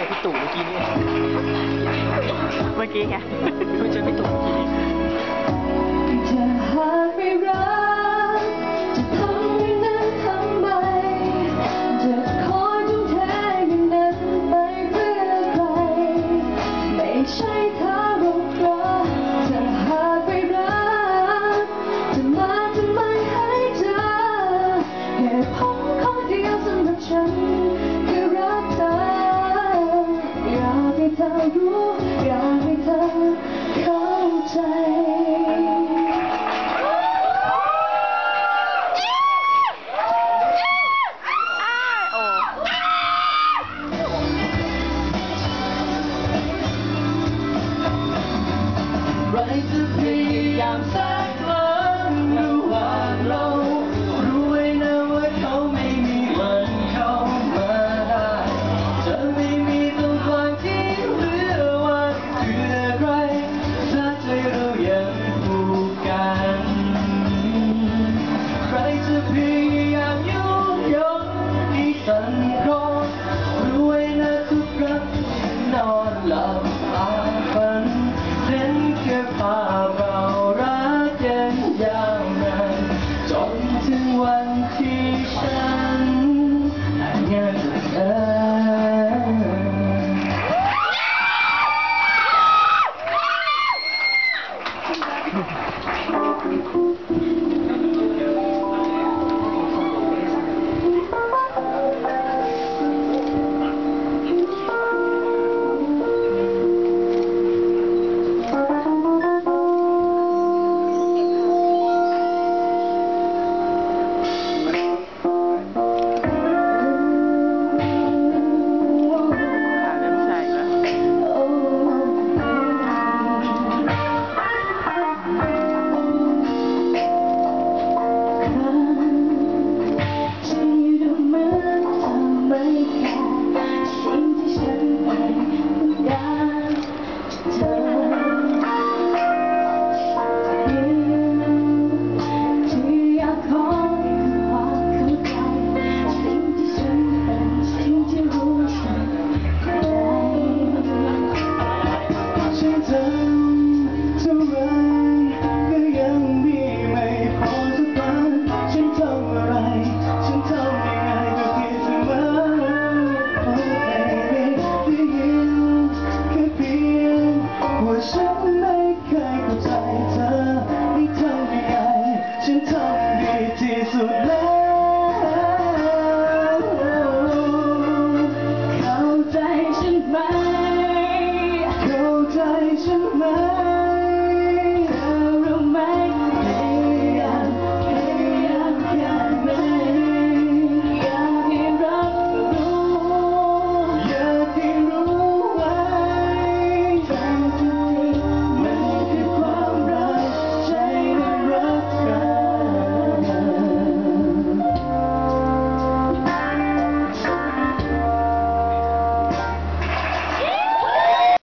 อพี่ตู่เมื่อกี้นี่เมื่อกี้ไงเพิ่งเจอพี่ตู่เมื่อกี้จะไม่ตู่ทำเนั้พราะ รู้อยากให้เธอเข้าใจ ไรจะพยายามสัก สั่นเพราะรวยนะทุกครั้งนอนหลับตาฝันเห็นแค่ภาพ into my